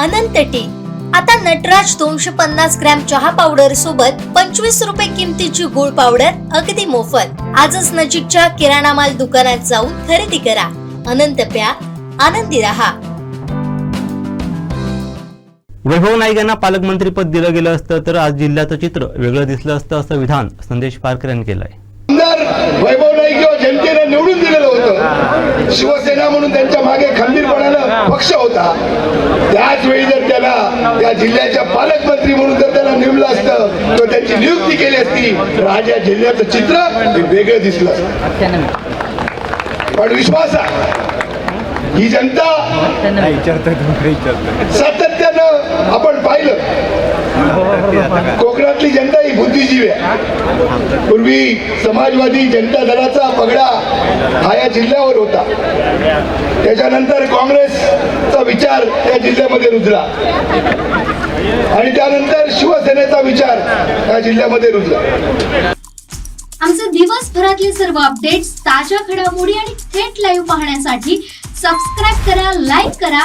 अनंत T. आता नटराज दोनशे पन्नास ग्रॅम चहा पावडर सोबत पंचवीस रुपये किमतीची गुळ पावडर अगदी मोफत. आजच नजीकच्या किराणा माल दुकानात जाऊन खरेदी करा. अनंत प्या. आनंदी रहा. वैभव नाईक यांना पालकमंत्रीपद दिलं गेलं असतं तर आज जिल्ह्याचं चित्र वेगळं दिसलं असतं असं विधान संदेश पारकर यांनी केलंय वैभव नाईक किंवा जनतेनं निवडून दिलेलं होतं शिवसेना म्हणून त्यांच्या मागे पक्ष होता. त्याच वेळी जर त्याला त्या जिल्ह्याच्या पालकमंत्री म्हणून जर त्याला नेमलं असतं तर त्यांची नियुक्ती केली असती. या जिल्ह्याचं चित्र हे वेगळं दिसलं असतं. पण विश्वास आहे. ही जनता सातत्यानं आपण पाहिलं. कोकणातली जनता ही बुद्धिजीवी आहे. पूर्वी समाजवादी जनता दलाचा पगडा हा या जिल्ह्यावर होता. त्याच्यानंतर काँग्रेसचा विचार त्या जिल्ह्यामध्ये रुजला. आणि त्यानंतर शिवसेनेचा विचार या जिल्ह्यामध्ये रुजला. आमचे दिवसभरातले सर्व अपडेट्स ताज्या घडामोडी आणि थेट लाईव्ह पाहण्यासाठी सबस्क्राईब करा लाईक करा